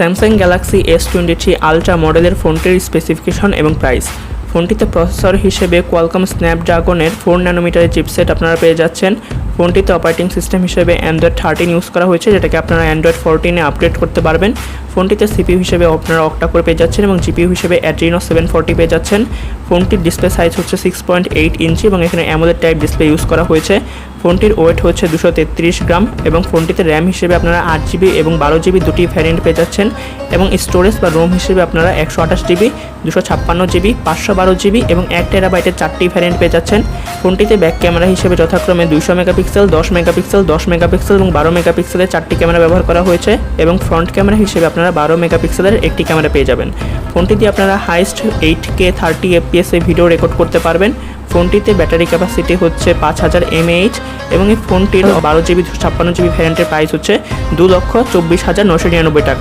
Samsung Galaxy S twenty three ultra মডেলের ফোনটির specification এবং প্রাইস ফোনটিতে প্রসেসর হিসেবে কোয়ালকম স্ন্যাপড্রাগনের ফোর ন্যানোমিটারের চিপসেট আপনারা পেয়ে যাচ্ছেন। ফোনটিতে অপারেটিং সিস্টেম হিসেবে অ্যান্ড্রয়েড থার্টিন ইউজ করা হয়েছে, যেটাকে আপনারা অ্যান্ড্রয়েড ফোরটিনে আপডেট করতে পারবেন। ফোনটিতে সিপিইউ হিসেবে আপনারা অক্টা করে পেয়ে যাচ্ছেন এবং জিপিইউ হিসেবে অ্যাড্রিনো সেভেন ফোরটি পেয়ে যাচ্ছেন। ফোনটির ডিসপ্লে সাইজ হচ্ছে সিক্স পয়েন্ট এইট ইঞ্চি এবং এখানে অ্যামোলেড টাইপ ডিসপ্লে ইউজ করা হয়েছে। ফোনটির ওয়েট হচ্ছে দুশো তেত্রিশ গ্রাম এবং ফোনটিতে র্যাম হিসেবে আপনারা আট জিবি এবং বারো জিবি দুটি ভ্যারিয়েন্ট পেয়ে যাচ্ছেন এবং স্টোরেজ বা রোম হিসেবে আপনারা একশো আঠাশ জিবি, দুশো ছাপ্পান্ন জিবি, পাঁচশো বারো জিবি এবং এক টেরাবাইটের চারটি ভ্যারিয়েন্ট পেয়ে যাচ্ছেন। ফোনটিতে ব্যাক ক্যামেরা হিসেবে যথাক্রমে দুইশো মেগাপিক্সেল, দশ মেগাপিক্সেল দশ মেগাপিক্সেল এবং বারো মেগাপিক্সেলের চারটি ক্যামেরা ব্যবহার করা হয়েছে এবং ফ্রন্ট ক্যামেরা হিসেবে আপনারা বারো মেগাপিক্সেলের একটি ক্যামেরা পেয়ে যাবেন। ফোনটি দিয়ে আপনারা highest eight K thirty FPS video record করতে পারবেন। ফোনটিতে ব্যাটারি ক্যাপাসিটি হচ্ছে পাঁচ হাজার এমএইচ এবং এই ফোনটির বারো জিবি ছাপ্পান্ন জিবি ভ্যারিয়েন্টের প্রাইস হচ্ছে দু লক্ষ চব্বিশ হাজার নশো নিরানব্বই টাকা।